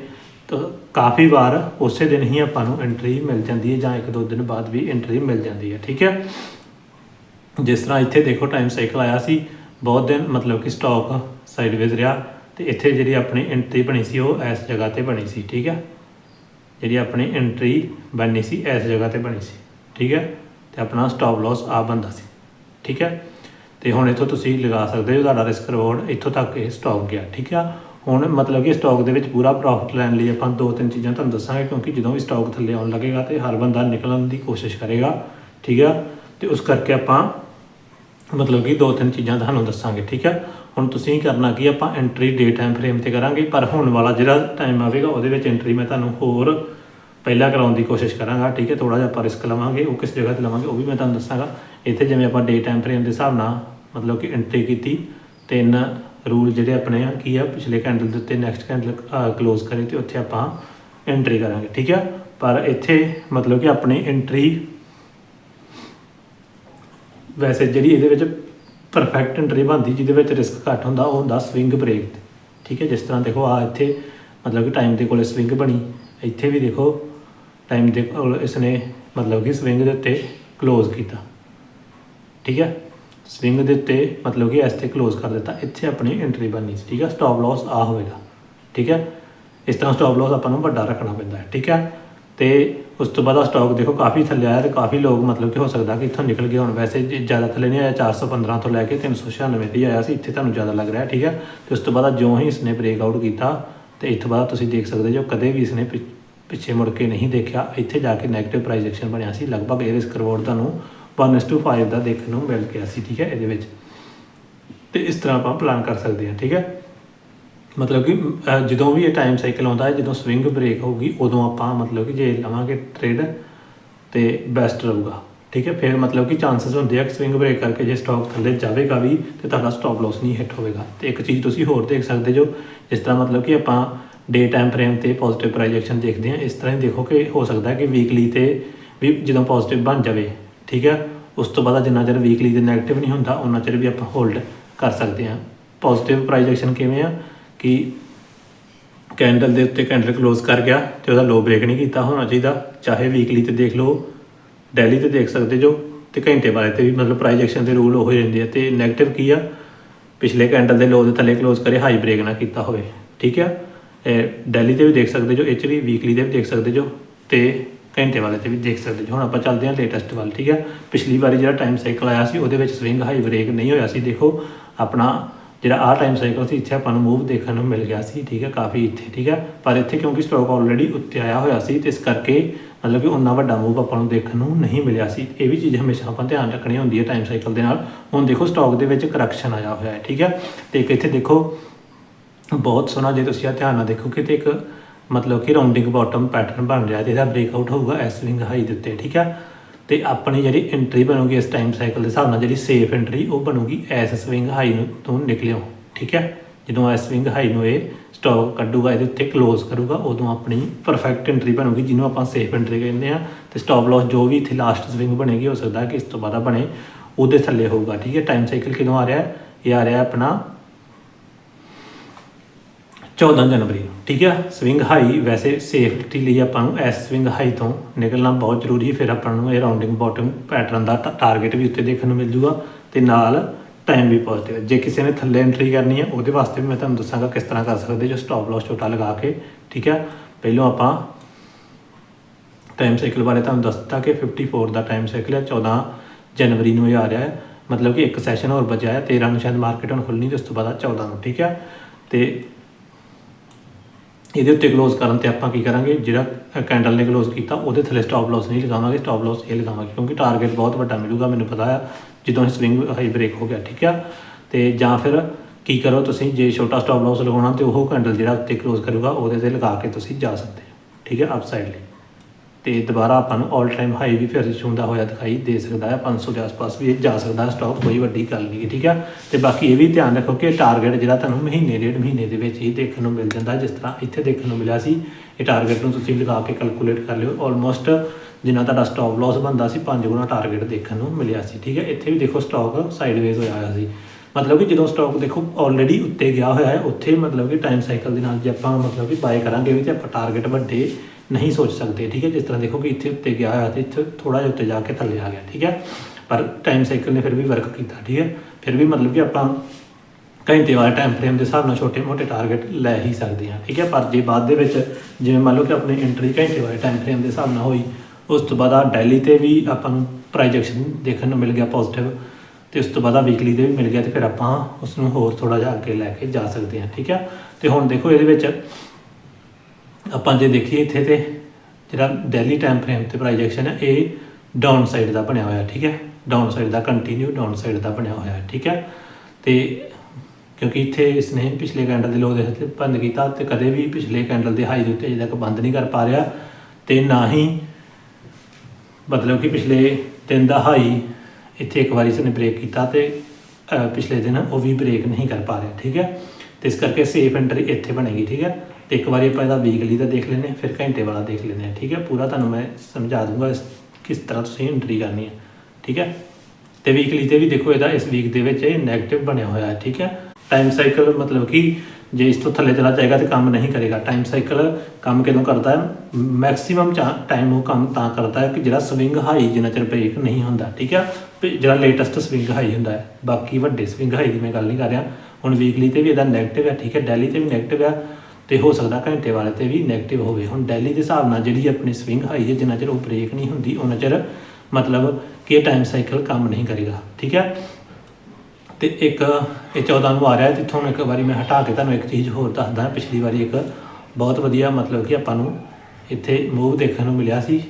A: ਕਾਫੀ ਵਾਰ ਉਸੇ ਦਿਨ ਹੀ ਆਪਾਂ ਨੂੰ ਐਂਟਰੀ ਮਿਲ ਜਾਂਦੀ ਹੈ ਜਾਂ ਇੱਕ ਦੋ ਦਿਨ ਬਾਅਦ ਵੀ ਐਂਟਰੀ ਮਿਲ ਜਾਂਦੀ ਹੈ, ਠੀਕ ਹੈ ਜਿਸ ਤਰ੍ਹਾਂ ਇੱਥੇ ਦੇਖੋ ਟਾਈਮ ਸਾਈਕਲ ਆਇਆ ਸੀ, ਬਹੁਤ ਦਿਨ ਮਤਲਬ ਕਿ ਸਟਾਕ ਸਾਈਡਵੇਜ਼ ਰਿਹਾ ਤੇ ਇੱਥੇ ਜਿਹੜੀ ਆਪਣੀ ਐਂਟਰੀ ਬਣੀ ਸੀ, ਉਹ ਇਸ ਜਗ੍ਹਾ ਤੇ ਬਣੀ ਸੀ, ਠੀਕ ਹੈ ਜਿਹੜੀ ਆਪਣੀ ਐਂਟਰੀ ਬਣਨੀ ਸੀ, ਇਸ ਜਗ੍ਹਾ ਤੇ ਬਣੀ ਸੀ। ਠੀਕ ਹੈ? ਤੇ ਆਪਣਾ ਸਟਾਪ ਲਾਸ ਆ ਬੰਦਾ ਸੀ। ਠੀਕ ਹੈ? ਤੇ ਹੁਣ ਇੱਥੋਂ ਤੁਸੀਂ ਲਗਾ ਸਕਦੇ ਹੋ ਤੁਹਾਡਾ ਰਿਸਕ ਰਿਵਾਰਡ ਇੱਥੋਂ ਤੱਕ ਇਹ ਸਟਾਕ ਗਿਆ। ਠੀਕ ਆ ਹੁਣ ਮਤਲਬ ਕਿ ਸਟਾਕ ਦੇ ਵਿੱਚ ਪੂਰਾ ਪ੍ਰੋਫਿਟ ਲੈਣ ਲਈ ਆਪਾਂ ਦੋ ਤਿੰਨ ਚੀਜ਼ਾਂ ਤੁਹਾਨੂੰ ਦੱਸਾਂਗੇ, ਕਿਉਂਕਿ ਜਦੋਂ ਵੀ ਸਟਾਕ ਥੱਲੇ ਆਉਣ ਲੱਗੇਗਾ ਤੇ ਹਰ ਬੰਦਾ ਨਿਕਲਣ ਦੀ ਕੋਸ਼ਿਸ਼ ਕਰੇਗਾ। ਠੀਕ ਆ ਤੇ ਉਸ ਕਰਕੇ ਆਪਾਂ ਮਤਲਬ ਕਿ ਦੋ ਤਿੰਨ ਚੀਜ਼ਾਂ ਤੁਹਾਨੂੰ ਦੱਸਾਂਗੇ। ਠੀਕ ਹੈ? ਹੁਣ ਤੁਸੀਂ ਕਰਨਾ ਕੀ, ਆਪਾਂ ਐਂਟਰੀ ਡੇ ਟਾਈਮ ਫਰੇਮ ਤੇ ਕਰਾਂਗੇ। ਪਰ ਹੁਣ ਵਾਲਾ ਜਿਹੜਾ ਟਾਈਮ ਆਵੇਗਾ, ਉਹਦੇ ਵਿੱਚ ਐਂਟਰੀ ਮੈਂ ਤੁਹਾਨੂੰ ਹੋਰ ਪਹਿਲਾਂ ਕਰਾਉਣ ਦੀ ਕੋਸ਼ਿਸ਼ ਕਰਾਂਗਾ, ਠੀਕ ਹੈ? ਥੋੜਾ ਜਿਹਾ ਆਪਾਂ ਰਿਸਕ ਲਵਾਂਗੇ, ਉਹ ਕਿਸ ਜਗ੍ਹਾ ਤੇ ਲਵਾਂਗੇ, ਉਹ ਵੀ ਮੈਂ ਤੁਹਾਨੂੰ ਦੱਸਾਂਗਾ। ਇੱਥੇ ਜਿਵੇਂ ਆਪਾਂ ਡੇ ਟਾਈਮ ਫਰੇਮ ਦੇ ਹਿਸਾਬ ਨਾਲ ਮਤਲਬ ਕਿ ਐਂਟਰੀ ਕੀਤੀ, ਤਿੰਨ ਰੂਲ ਜਿਹੜੇ ਆਪਣੇ ਆ, ਕੀ ਆ? ਪਿਛਲੇ ਕੈਂਡਲ ਦੇ ਉੱਤੇ ਨੈਕਸਟ ਕੈਂਡਲ ਕਲੋਜ਼ ਕਰੇ ਤੇ ਉੱਥੇ ਆਪਾਂ ਐਂਟਰੀ ਕਰਾਂਗੇ, ਠੀਕ ਆ? ਪਰ ਇੱਥੇ ਮਤਲਬ ਕਿ ਆਪਣੀ ਐਂਟਰੀ ਵੈਸੇ ਜਿਹੜੀ ਇਹਦੇ ਵਿੱਚ ਪਰਫੈਕਟ ਐਂਟਰੀ ਬਣਦੀ, ਜਿਹਦੇ ਵਿੱਚ ਰਿਸਕ ਘੱਟ ਹੁੰਦਾ, ਉਹ ਹੁੰਦਾ ਸਵਿੰਗ ਬ੍ਰੇਕ ਠੀਕ ਹੈ, ਜਿਸ ਤਰ੍ਹਾਂ ਦੇਖੋ ਆ ਇੱਥੇ ਮਤਲਬ ਕਿ ਟਾਈਮ ਦੇ ਕੋਲੇ ਸਵਿੰਗ ਬਣੀ। ਇੱਥੇ ਵੀ ਦੇਖੋ ਟਾਈਮ ਦੇ ਕੋਲ ਇਸਨੇ ਮਤਲਬ ਕਿ ਸਵਿੰਗ ਦੇ ਉੱਤੇ ਕਲੋਜ਼ ਕੀਤਾ। ਠੀਕ ਹੈ ਸਵਿੰਗ ਦੇ ਉੱਤੇ ਮਤਲਬ ਕਿ ਇਸ ਤੇ ਕਲੋਜ਼ ਕਰ ਦਿੱਤਾ। ਇੱਥੇ ਆਪਣੀ ਐਂਟਰੀ ਬਣਨੀ ਸੀ। ਠੀਕ ਹੈ ਸਟਾਪ ਲਾਸ ਆ ਹੋਵੇਗਾ ਠੀਕ ਹੈ, ਇਸ ਤਰ੍ਹਾਂ ਸਟਾਪ ਲਾਸ ਆਪਾਂ ਨੂੰ ਵੱਡਾ ਰੱਖਣਾ ਪੈਂਦਾ ਹੈ। ਠੀਕ ਹੈ, ਤੇ ਉਸ ਤੋਂ ਬਾਅਦ ਸਟਾਕ ਦੇਖੋ ਕਾਫੀ ਥੱਲੇ ਆਇਆ ਤੇ ਕਾਫੀ ਲੋਕ ਮਤਲਬ ਕਿ ਹੋ ਸਕਦਾ ਕਿ ਇੱਥੋਂ ਨਿਕਲ ਗਏ ਹੁਣ। ਵੈਸੇ ਜੇ, ਜ਼ਿਆਦਾ ਥੱਲੇ ਨਹੀਂ ਆਇਆ 415 ਤੋਂ ਲੈ ਕੇ 396 ਤੇ ਆਇਆ ਸੀ, ਇੱਥੇ ਤੁਹਾਨੂੰ ਜ਼ਿਆਦਾ ਲੱਗ ਰਿਹਾ, ਠੀਕ ਹੈ? ਤੇ ਉਸ ਤੋਂ ਬਾਅਦ ਜਿਉਂ ਹੀ ਇਸਨੇ ਬ੍ਰੇਕ ਆਊਟ ਕੀਤਾ, ਤੇ ਇੱਥੋਂ ਬਾਅਦ ਤੁਸੀਂ ਦੇਖ ਸਕਦੇ ਜੋ ਕਦੇ ਵੀ ਇਸਨੇ ਪਿ- ਪਿੱਛੇ ਮੁੜ ਕੇ ਨਹੀਂ ਦੇਖਿਆ, ਇੱਥੇ ਜਾ ਕੇ ਨੈਗੇਟਿਵ ਪ੍ਰਾਈਸ ਐਕਸ਼ਨ ਬਣਿਆ ਸੀ। ਲਗਭਗ ਇਹ ਰਿਸਕ ਰਿਵਾਰਡ ਤੁਹਾਨੂੰ 1:5 ਦਾ ਦੇਖਣ ਨੂੰ ਮਿਲ ਗਿਆ ਸੀ, ਠੀਕ ਹੈ? ਇਹਦੇ ਵਿੱਚ। ਤੇ ਇਸ ਤਰ੍ਹਾਂ ਆਪਾਂ ਪਲਾਨ ਕਰ ਸਕਦੇ ਹਾਂ, ਠੀਕ ਹੈ? ਮਤਲਬ ਕਿ ਅਹ, ਜਦੋਂ ਵੀ ਇਹ ਟਾਈਮ ਸਾਈਕਲ ਆਉਂਦਾ ਹੈ ਜਦੋਂ ਸਵਿੰਗ ਬ੍ਰੇਕ ਹੋਊਗੀ ਉਦੋਂ ਆਪਾਂ ਮਤਲਬ ਕਿ ਜੇ ਲਵਾਂਗੇ ਟ੍ਰੇਡ ਤੇ ਬੈਸਟ ਰਹੂਗਾ। ਠੀਕ ਹੈ? ਫਿਰ ਮਤਲਬ ਕਿ ਚਾਂਸਸ ਹੁੰਦੇ ਆ ਕਿ ਸਵਿੰਗ ਬ੍ਰੇਕ ਕਰਕੇ ਜੇ ਸਟਾਕ ਥੱਲੇ ਜਾਵੇਗਾ ਵੀ ਤੇ ਤੁਹਾਡਾ ਸਟਾਪ ਲਾਸ ਨਹੀਂ ਹਿੱਟ ਹੋਵੇਗਾ। ਤੇ ਇੱਕ ਚੀਜ਼ ਤੁਸੀਂ ਹੋਰ ਦੇਖ ਸਕਦੇ ਜੋ ਜਿਸ ਤਰ੍ਹਾਂ ਮਤਲਬ ਕਿ ਆਪਾਂ ਡੇ ਟਾਈਮ ਫਰੇਮ ਤੇ ਪੋਜ਼ਿਟਿਵ ਪ੍ਰਾਈਜੈਕਸ਼ਨ ਦੇਖਦੇ ਹਾਂ ਇਸ ਤਰ੍ਹਾਂ ਹੀ ਦੇਖੋ ਕਿ ਹੋ ਸਕਦਾ ਹੈ ਕਿ ਵੀਕਲੀ ਤੇ ਵੀ ਜਦੋਂ ਪੋਜ਼ਿਟਿਵ ਬਣ ਜਾਵੇ। ਠੀਕ ਹੈ? ਉਸ ਤੋਂ ਬਾਅਦ ਜਿੰਨਾ ਚਿਰ ਵੀਕਲੀ ਤੇ 네ਗੇਟਿਵ ਨਹੀਂ ਹੁੰਦਾ ਉਹਨਾਂ ਚਿਰ ਵੀ ਆਪਾਂ ਹੋਲਡ ਕਰ ਸਕਦੇ ਹਾਂ। ਪੋਜ਼ਿਟਿਵ ਪ੍ਰਾਈਜੈਕਸ਼ਨ ਕਿਵੇਂ ਆ? ਕਿ ਕੈਂਡਲ ਦੇ ਉੱਤੇ ਕੈਂਡਲ ਕਲੋਜ਼ ਕਰ ਗਿਆ ਤੇ ਉਹਦਾ ਲੋ ਬ੍ਰੇਕ ਨਹੀਂ ਕੀਤਾ ਹੋਣਾ ਚਾਹੀਦਾ। ਚਾਹੇ ਵੀਕਲੀ ਤੇ ਦੇਖ ਲਓ ਡੈਲੀ ਤੇ ਦੇਖ ਸਕਦੇ ਜੋ, ਤੇ ਘੰਟੇ ਵਾਲੇ ਤੇ ਵੀ ਮਤਲਬ ਪ੍ਰਾਈਸ ਐਕਸ਼ਨ ਦੇ ਰੂਲ ਉਹ ਹੀ ਰਹਿੰਦੇ ਆ। ਤੇ 네ਗੇਟਿਵ ਕੀ ਆ? ਪਿਛਲੇ ਕੈਂਡਲ ਦੇ ਲੋ ਦੇ ਥੱਲੇ ਕਲੋਜ਼ ਕਰੇ ਹਾਈ ਬ੍ਰੇਕ ਨਾ ਕੀਤਾ ਹੋਵੇ। ਠੀਕ ਆ? ਡੈਲੀ ਤੇ ਵੀ ਦੇਖ ਸਕਦੇ ਜੋ, ਇਹ 'ਚ ਵੀ ਵੀਕਲੀ ਤੇ ਵੀ ਦੇਖ ਸਕਦੇ ਜੋ, ਤੇ ਘੰਟੇ ਵਾਲੇ ਤੇ ਵੀ ਦੇਖ ਸਕਦੇ ਜੋ। ਹੁਣ ਆਪਾਂ ਚੱਲਦੇ ਹਾਂ ਲੇਟੈਸਟ ਵੱਲ, ਠੀਕ ਆ? ਪਿਛਲੀ ਵਾਰੀ ਜਿਹੜਾ ਟਾਈਮ ਸਾਈਕਲ ਆਇਆ ਸੀ, ਉਹਦੇ ਵਿੱਚ ਸਵਿੰਗ ਹਾਈ ਬ੍ਰੇਕ ਨਹੀਂ ਹੋਇਆ ਸੀ। ਦੇਖੋ, ਆਪਣਾ ਜਿਹੜਾ ਆ ਟਾਈਮ ਸਾਈਕਲ ਸੀ, ਇੱਥੇ ਆਪਾਂ ਨੂੰ ਮੂਵ ਦੇਖਣ ਨੂੰ ਮਿਲ ਗਿਆ ਸੀ, ਠੀਕ ਹੈ, ਕਾਫੀ ਇੱਥੇ, ਠੀਕ ਹੈ। ਪਰ ਇੱਥੇ ਕਿਉਂਕਿ ਸਟਾਕ ਆਲਰੇਡੀ ਉੱਤੇ ਆਇਆ ਹੋਇਆ ਸੀ, ਤੇ ਇਸ ਕਰਕੇ ਮਤਲਬ ਕਿ ਉਨਾ ਵੱਡਾ ਮੂਵ ਆਪਾਂ ਨੂੰ ਦੇਖਣ ਨੂੰ ਨਹੀਂ ਮਿਲਿਆ ਸੀ। ਇਹ ਵੀ ਚੀਜ਼ ਹਮੇਸ਼ਾ ਆਪਾਂ ਧਿਆਨ ਰੱਖਣੀ ਹੁੰਦੀ ਹੈ ਟਾਈਮ ਸਾਈਕਲ ਦੇ ਨਾਲ। ਹੁਣ ਦੇਖੋ ਸਟਾਕ ਦੇ ਵਿੱਚ ਕਰੈਕਸ਼ਨ ਆਇਆ ਹੋਇਆ ਹੈ, ਠੀਕ ਹੈ। ਤੇ ਇੱਕ ਇੱਥੇ ਦੇਖੋ, ਬਹੁਤ ਸੋਹਣਾ ਜੇ ਤੁਸੀਂ ਆ ਧਿਆਨ ਨਾਲ ਦੇਖੋਗੇ ਤੇ ਇੱਕ ਮਤਲਬ ਕਿ ਰਾਉਂਡਿੰਗ ਬਾਟਮ ਪੈਟਰਨ ਬਣ ਰਿਹਾ ਤੇ ਇਹਦਾ ਬ੍ਰੇਕਆਊਟ ਹੋਊਗਾ ਐਸ ਵਿੰਗ ਹਾਈ ਦੇ ਉੱਤੇ, ਠੀਕ ਹੈ। ਤੇ ਆਪਣੀ ਜਿਹੜੀ ਐਂਟਰੀ ਬਣੂਗੀ ਇਸ ਟਾਈਮ ਸਾਈਕਲ ਦੇ ਹਿਸਾਬ ਨਾਲ ਜਿਹੜੀ ਸੇਫ ਐਂਟਰੀ ਉਹ ਬਣੂਗੀ ਐਸ ਸਵਿੰਗ ਹਾਈ ਨੂੰ ਤੋਂ ਨਿਕਲਿਓ, ਠੀਕ ਹੈ? ਜਦੋਂ ਐਸ ਸਵਿੰਗ ਹਾਈ ਨੂੰ ਇਹ ਸਟਾਕ ਕੱਢੂਗਾ, ਇਹਦੇ ਉੱਤੇ ਕਲੋਜ਼ ਕਰੂਗਾ, ਉਦੋਂ ਆਪਣੀ ਪਰਫੈਕਟ ਐਂਟਰੀ ਬਣੂਗੀ, ਜਿਹਨੂੰ ਆਪਾਂ ਸੇਫ ਐਂਟਰੀ ਕਹਿੰਦੇ ਆ ਤੇ ਸਟਾਪ ਲਾਸ ਜੋ ਵੀ ਇੱਥੇ ਲਾਸਟ ਸਵਿੰਗ ਬਣੇਗੀ, ਹੋ ਸਕਦਾ ਕਿ ਇਸ ਤੋਂ ਬਾਅਦ ਬਣੇ, ਉਹਦੇ ਥੱਲੇ ਹੋਊਗਾ, ਠੀਕ ਹੈ? ਟਾਈਮ ਸਾਈਕਲ ਕਿਦੋਂ ਆ ਰਿਹਾ ਇਹ ਆ ਰਿਹਾ ਆਪਣਾ 14 ਜਨਵਰੀ ਨੂੰ। ਠੀਕ ਆ? ਸਵਿੰਗ ਹਾਈ ਵੈਸੇ ਸੇਫਟੀ ਲਈ ਆਪਾਂ ਨੂੰ ਐਸ ਸਵਿੰਗ ਹਾਈ ਤੋਂ ਨਿਕਲਣਾ ਬਹੁਤ ਜ਼ਰੂਰੀ ਹੈ, ਫਿਰ ਆਪਾਂ ਨੂੰ ਇਹ ਰਾਉਂਡਿੰਗ ਬਾਟਮ ਪੈਟਰਨ ਦਾ ਟਾਰਗੇਟ ਵੀ ਉੱਤੇ ਦੇਖਣ ਨੂੰ ਮਿਲ ਜੂਗਾ ਤੇ ਨਾਲ ਟਾਈਮ ਵੀ ਪੋਜ਼ਿਟਿਵ ਜੇ ਕਿਸੇ ਨੇ ਥੱਲੇ ਐਂਟਰੀ ਕਰਨੀ ਹੈ, ਉਹਦੇ ਵਾਸਤੇ ਵੀ ਮੈਂ ਤੁਹਾਨੂੰ ਦੱਸਾਂਗਾ ਕਿਸ ਤਰ੍ਹਾਂ ਕਰ ਸਕਦੇ ਜੋ ਸਟਾਪ ਲਾਸ ਛੋਟਾ ਲਗਾ ਕੇ, ਠੀਕ ਆ? ਪਹਿਲਾਂ ਆਪਾਂ ਟਾਈਮ ਸਾਈਕਲ ਬਾਰੇ ਤੁਹਾਨੂੰ ਦੱਸਤਾ ਕਿ 54 ਦਾ ਟਾਈਮ ਸਾਈਕਲ ਹੈ 14 ਜਨਵਰੀ ਨੂੰ ਇਹ ਆ ਰਿਹਾ ਹੈ। ਮਤਲਬ ਕਿ ਇੱਕ ਸੈਸ਼ਨ ਹੋਰ ਬਚਿਆ ਹੈ 13 ਨੂੰ ਸ਼ਾਇਦ ਮਾਰਕੀਟ ਹੁਣ ਖੁੱਲਣੀ ਤੇ ਉਸ ਤੋਂ ਬਾਅਦ 14 ਨੂੰ, ਠੀਕ ਹੈ ਤੇ ਇਹਦੇ ਉੱਤੇ ਕਲੋਜ਼ ਕਰਨ ਤੇ ਆਪਾਂ ਕੀ ਕਰਾਂਗੇ? ਜਿਹੜਾ ਕੈਂਡਲ ਨੇ ਕਲੋਜ਼ ਕੀਤਾ, ਉਹਦੇ ਥੱਲੇ ਸਟਾਪ ਲਾਸ ਨਹੀਂ ਲਗਾਵਾਂਗੇ। ਸਟਾਪ ਲਾਸ ਇਹ ਲਗਾਵਾਂਗੇ ਕਿਉਂਕਿ ਟਾਰਗੇਟ ਬਹੁਤ ਵੱਡਾ ਮਿਲੂਗਾ, ਮੈਨੂੰ ਪਤਾ ਆ, ਜਦੋਂ ਇਹ ਸਵਿੰਗ ਹਾਈ ਬ੍ਰੇਕ ਹੋ ਗਿਆ, ਠੀਕ ਆ? ਤੇ ਜਾਂ ਫਿਰ ਕੀ ਕਰੋ ਤੁਸੀਂ, ਜੇ ਛੋਟਾ ਸਟਾਪ ਲਾਸ ਲਗਾਉਣਾ ਤੇ ਉਹ ਕੈਂਡਲ ਜਿਹੜਾ ਉੱਤੇ ਕਲੋਜ਼ ਕਰੂਗਾ, ਉਹਦੇ ਤੇ ਲਗਾ ਕੇ ਤੁਸੀਂ ਜਾ ਸਕਦੇ ਹੋ, ਠੀਕ ਹੈ ਅਪਸਾਈਡ ਲਈ। ਤੇ ਦੁਬਾਰਾ ਆਪਾਂ ਨੂੰ ਆਲ ਟਾਈਮ ਹਾਈ ਵੀ ਫਿਰ ਛੂੰਦਾ ਹੋਇਆ ਦਿਖਾਈ ਦੇ ਸਕਦਾ ਹੈ 500 ਦੇ ਆਸ-ਪਾਸ ਵੀ ਇਹ ਜਾ ਸਕਦਾ ਹੈ ਸਟਾਕ ਕੋਈ ਵੱਡੀ ਗੱਲ ਨਹੀਂ ਠੀਕ ਹੈ? ਤੇ ਬਾਕੀ ਇਹ ਵੀ ਧਿਆਨ ਰੱਖੋ ਕਿ ਟਾਰਗੇਟ ਜਿਹੜਾ ਤੁਹਾਨੂੰ ਮਹੀਨੇ, ਡੇਢ ਮਹੀਨੇ ਦੇ ਵਿੱਚ ਹੀ ਦੇਖਣ ਨੂੰ ਮਿਲ ਜਾਂਦਾ, ਜਿਸ ਤਰ੍ਹਾਂ ਇੱਥੇ ਦੇਖਣ ਨੂੰ ਮਿਲਿਆ ਸੀ, ਇਹ ਟਾਰਗੇਟ ਨੂੰ ਤੁਸੀਂ ਲਗਾ ਕੇ ਕੈਲਕੂਲੇਟ ਕਰ ਲਿਓ ਆਲਮੋਸਟ ਜਿੰਨਾ ਤੁਹਾਡਾ ਸਟਾਪ ਲਾਸ ਬੰਦਾ ਸੀ 5 ਗੁਣਾ ਟਾਰਗੇਟ ਦੇਖਣ ਨੂੰ ਮਿਲਿਆ ਸੀ, ਠੀਕ ਹੈ? ਇੱਥੇ ਵੀ ਦੇਖੋ ਸਟਾਕ ਸਾਈਡਵੇਜ਼ ਹੋਇਆ ਹੋਇਆ ਸੀ। ਮਤਲਬ ਕਿ ਜਦੋਂ ਸਟਾਕ ਦੇਖੋ ਆਲਰੇਡੀ ਉੱਤੇ ਗਿਆ ਹੋਇਆ ਹੈ, ਉੱਥੇ ਮਤਲਬ ਕਿ ਟਾਈਮ ਸਾਈਕਲ ਦੇ ਨਾਲ ਜੇ ਆਪਾਂ ਮਤਲਬ ਕਿ ਬਾਏ ਕਰਾਂਗੇ ਵੀ ਤੇ ਆਪਾਂ ਟਾਰਗੇਟ ਵੱਡੇ ਨਹੀਂ ਸੋਚ ਸਕਦੇ, ਠੀਕ ਹੈ? ਜਿਸ ਤਰ੍ਹਾਂ ਦੇਖੋ ਕਿ ਇੱਥੇ ਉੱਤੇ ਗਿਆ ਹੋਇਆ ਤੇ ਇੱਥੇ ਥੋੜਾ ਜਿਹਾ ਉੱਤੇ ਜਾ ਕੇ ਥੱਲੇ ਆ ਗਿਆ, ਠੀਕ ਹੈ? ਪਰ ਟਾਈਮ ਸਾਈਕਲ ਨੇ ਫਿਰ ਵੀ ਵਰਕ ਕੀਤਾ, ਠੀਕ ਹੈ? ਫਿਰ ਵੀ ਮਤਲਬ ਕਿ ਆਪਾਂ ਘੰਟੇ ਵਾਲੇ ਟਾਈਮ ਫਰੇਮ ਦੇ ਹਿਸਾਬ ਨਾਲ ਛੋਟੇ ਮੋਟੇ ਟਾਰਗੇਟ ਲੈ ਹੀ ਸਕਦੇ ਹਾਂ, ਠੀਕ ਹੈ? ਪਰ ਜੇ ਬਾਅਦ ਦੇ ਵਿੱਚ ਜਿਵੇਂ ਮੰਨ ਲਓ ਕਿ ਆਪਣੇ ਐਂਟਰੀ ਘੰਟੇ ਵਾਲੇ ਟਾਈਮ ਫਰੇਮ ਦੇ ਹਿਸਾਬ ਨਾਲ ਹੋਈ, ਉਸ ਤੋਂ ਬਾਅਦ ਆ ਡੈਲੀ ਤੇ ਵੀ ਆਪਾਂ ਨੂੰ ਪ੍ਰਾਈਜੈਕਸ਼ਨ ਦੇਖਣ ਨੂੰ ਮਿਲ ਗਿਆ ਪੋਜ਼ਿਟਿਵ ਤੇ ਉਸ ਤੋਂ ਬਾਅਦ ਆ ਵੀਕਲੀ ਦੇ ਵੀ ਮਿਲ ਗਿਆ ਤੇ ਫਿਰ ਆਪਾਂ ਉਸ ਨੂੰ ਹੋਰ ਥੋੜਾ ਜਿਹਾ ਅੱਗੇ ਲੈ ਕੇ ਜਾ ਸਕਦੇ ਹਾਂ, ਠੀਕ ਹੈ? ਤੇ ਹੁਣ ਦੇਖੋ ਇਹਦੇ ਵਿੱਚ ਆਪਾਂ ਜੇ ਦੇਖੀਏ ਇੱਥੇ ਤੇ ਜਿਹੜਾ ਡੈਲੀ ਟਾਈਮ ਫਰੇਮ ਤੇ ਪ੍ਰਾਈਜੈਕਸ਼ਨ ਹੈ, ਇਹ ਡਾਊਨ ਸਾਈਡ ਦਾ ਬਣਿਆ ਹੋਇਆ, ਠੀਕ ਹੈ? ਡਾਊਨ ਸਾਈਡ ਦਾ ਕੰਟੀਨਿਊ ਡਾਊਨ ਸਾਈਡ ਦਾ ਬਣਿਆ ਹੋਇਆ, ਠੀਕ ਹੈ? ਤੇ ਕਿਉਂਕਿ ਇੱਥੇ ਇਸ ਨੇ ਪਿਛਲੇ ਕੈਂਡਲ ਦੇ ਲੋ ਦੇ ਉੱਤੇ ਬੰਦ ਕੀਤਾ ਤੇ ਕਦੇ ਵੀ ਪਿਛਲੇ ਕੈਂਡਲ ਦੇ ਹਾਈ ਦੇ ਉੱਤੇ ਅਜੇ ਤੱਕ ਬੰਦ ਨਹੀਂ ਕਰ ਪਾ ਰਿਹਾ ਤੇ ਨਾ ਹੀ ਮਤਲਬ ਕਿ ਪਿਛਲੇ ਦਿਨ ਦਾ ਹਾਈ ਇੱਥੇ ਇੱਕ ਵਾਰੀ ਇਸਨੇ ਬ੍ਰੇਕ ਕੀਤਾ ਤੇ ਪਿਛਲੇ ਦਿਨ ਉਹ ਵੀ ਬ੍ਰੇਕ ਨਹੀਂ ਕਰ ਪਾ ਰਿਹਾ, ਠੀਕ ਹੈ? ਤੇ ਇਸ ਕਰਕੇ ਸੇਫ ਐਂਟਰੀ ਇੱਥੇ ਬਣੇਗੀ, ਠੀਕ ਹੈ? ਤੇ ਇੱਕ ਵਾਰੀ ਆਪਾਂ ਇਹਦਾ ਵੀਕਲੀ ਦਾ ਦੇਖ ਲੈਨੇ ਆ ਫਿਰ ਘੰਟੇ ਵਾਲਾ ਦੇਖ ਲੈਨੇ ਆ ਠੀਕ ਹੈ? ਪੂਰਾ ਤੁਹਾਨੂੰ ਮੈਂ ਸਮਝਾ ਦੂੰਗਾ ਇਸ ਕਿਸ ਤਰ੍ਹਾਂ ਤੁਸੀਂ ਐਂਟਰੀ ਕਰਨੀ ਹੈ, ਠੀਕ ਹੈ? ਤੇ ਵੀਕਲੀ ਤੇ ਵੀ ਦੇਖੋ ਇਹਦਾ ਇਸ ਵੀਕ ਦੇ ਵਿੱਚ ਇਹ 네ਗੇਟਿਵ ਬਣਿਆ ਹੋਇਆ ਹੈ, ਠੀਕ ਹੈ? ਟਾਈਮ ਸਾਈਕਲ ਮਤਲਬ ਕਿ ਜੇ ਇਸ ਤੋਂ ਥੱਲੇ ਚਲਾ ਜਾਏਗਾ ਤੇ ਕੰਮ ਨਹੀਂ ਕਰੇਗਾ। ਟਾਈਮ ਸਾਈਕਲ ਕੰਮ ਕਿਦੋਂ ਕਰਦਾ ਹੈ? ਮੈਕਸਿਮਮ ਟਾਈਮ ਉਹ ਕੰਮ ਤਾਂ ਕਰਦਾ ਹੈ ਕਿ ਜਿਹੜਾ ਸਵਿੰਗ ਹਾਈ ਜਿੰਨਾ ਚਿਰ ਬ੍ਰੇਕ ਨਹੀਂ ਹੁੰਦਾ, ਠੀਕ ਹੈ? ਜਿਹੜਾ ਲੇਟੈਸਟ ਸਵਿੰਗ ਹਾਈ ਹੁੰਦਾ ਹੈ, ਬਾਕੀ ਵੱਡੇ ਸਵਿੰਗ ਹਾਈ ਦੀ ਮੈਂ ਗੱਲ ਨਹੀਂ ਕਰ ਰਿਹਾ। ਹੁਣ ਵੀਕਲੀ ਤੇ ਵੀ ਇਹਦਾ 네ਗੇਟਿਵ ਹੈ, ਠੀਕ ਹੈ? ਡੈਲੀ ਤੇ ਵੀ 네ਗੇਟਿਵ ਹੈ। ਤੇ ਹੋ ਸਕਦਾ ਘੰਟੇ ਵਾਲੇ ਤੇ ਵੀ 네ਗੇਟਿਵ ਹੋਵੇ। ਹੁਣ ਡੈਲੀ ਦੇ ਹਿਸਾਬ ਨਾਲ ਜਿਹੜੀ ਆਪਣੀ ਸਵਿੰਗ ਹਾਈ ਹੈ, ਜਿੰਨਾ ਚਿਰ ਉਹ ਬ੍ਰੇਕ ਨਹੀਂ ਹੁੰਦੀ ਉਹਨਾਂ ਚਿਰ ਮਤਲਬ ਕਿ ਇਹ ਟਾਈਮ ਸਾਈਕਲ ਕੰਮ ਨਹੀਂ ਕਰੇਗਾ। ਠੀਕ ਹੈ? ਤੇ ਇੱਕ, ਇਹ 14 ਨੂੰ ਆ ਰਿਹਾ ਤੇ ਇੱਥੋਂ ਇੱਕ ਵਾਰੀ ਮੈਂ ਹਟਾ ਕੇ ਤੁਹਾਨੂੰ ਇੱਕ ਚੀਜ਼ ਹੋਰ ਦੱਸਦਾ ਪਿਛਲੀ ਵਾਰੀ ਇੱਕ ਬਹੁਤ ਵਧੀਆ ਮਤਲਬ ਕਿ ਆਪਾਂ ਨੂੰ ਇੱਥੇ ਮੂਵ ਦੇਖਣ ਨੂੰ ਮਿਲਿਆ ਸੀ।